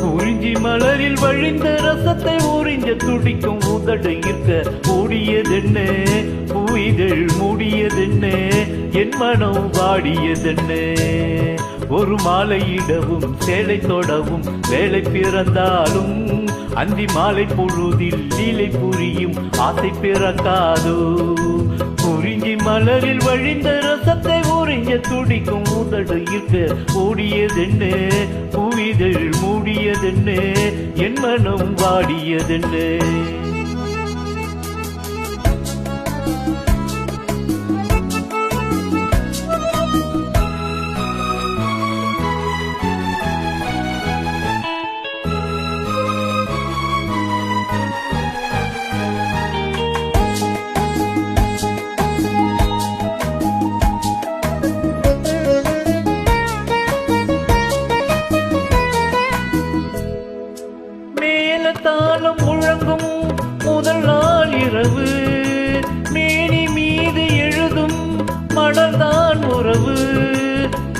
குறிஞ்சி மலரில் வழிந்த ரசத்தை உறிஞ்ச துடிக்கும் உதடு இருக்க ஓடியதென்ன பூயிதழ் மூடியதென்ன? என் மனம் வாடியதென்ன? ஒரு மாலையிடவும் சேலை தொடவும் வேலை பிறந்தாலும் அந்தி மாலை பொழுதில் லீலை புரியும் ஆசை பிறக்காதோ? குறிஞ்சி மலரில் வழிந்த ரசத்தை உறிஞ்ச துடிக்கும் உதடு இருக்க ஓடியதென்ன பூவிதழ் மூடியதென்ன என் மனம் வாடியதென்ன?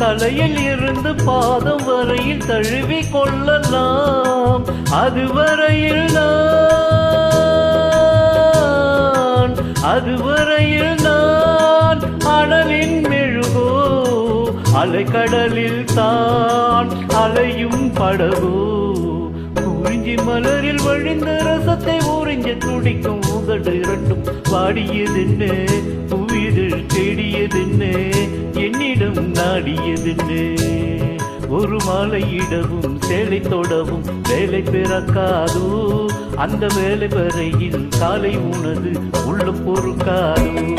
தலையில் இருந்து பாதம் வரையில் தழுவி கொள்ளலாம். அதுவரையில் நான் அதுவரையில் நான் அடலின் மெழுகோ அலைக்கடலில் தான் அலையும் படகோ. குறிஞ்சி மலரில் வழிந்த ரசத்தை உறிஞ்ச துடிக்கும் உதடு இரண்டும் பாடியதென்ன புவிதழ் தேடியதென்ன. என்னிடம் ஒரு மாலையிடவும் சேலை தொடவும் வேலை பிறக்காதோ? அந்த வேலை வரையில் காலை உனது உள்ள பொறுக்காதோ?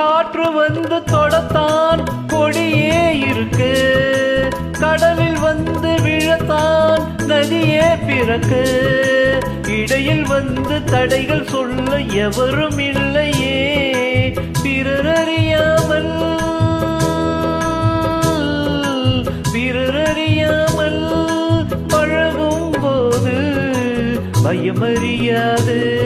காற்று வந்து தொடத்தான் கொடியே இருக்கு. கடலில் வந்து விழத்தான் நதியே பிறக்கு. இடையில் வந்து தடைகள் சொல்ல எவரும் இல்லையே. பிறரறியாமல் பிறரறியாமல் பழகும் போது பயமறியாது.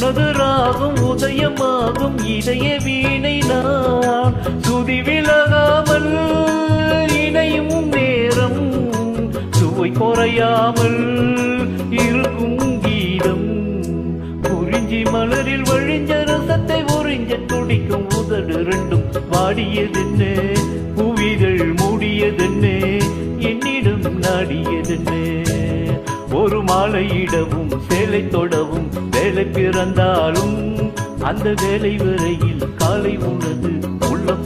உனது ராகம் உதயமாகும் இதய வீணை நான். சுதி விலகாமல் இணையும் நேரம் சுவை குறையாமல் இருக்கும் கீதம். குறிஞ்சி மலரில் வழிஞ்ச ரசத்தை உறிஞ்ச துடிக்கும் உதடு ரெண்டும் வாடியதென்னே? புவிதழ் மூடியதென்னே? என்னிடம் நாடியதென்னே? ஒரு மாலையிட வேலை பிறந்தாலும் அந்த வேலை வரையில் காலை உனது உள்ள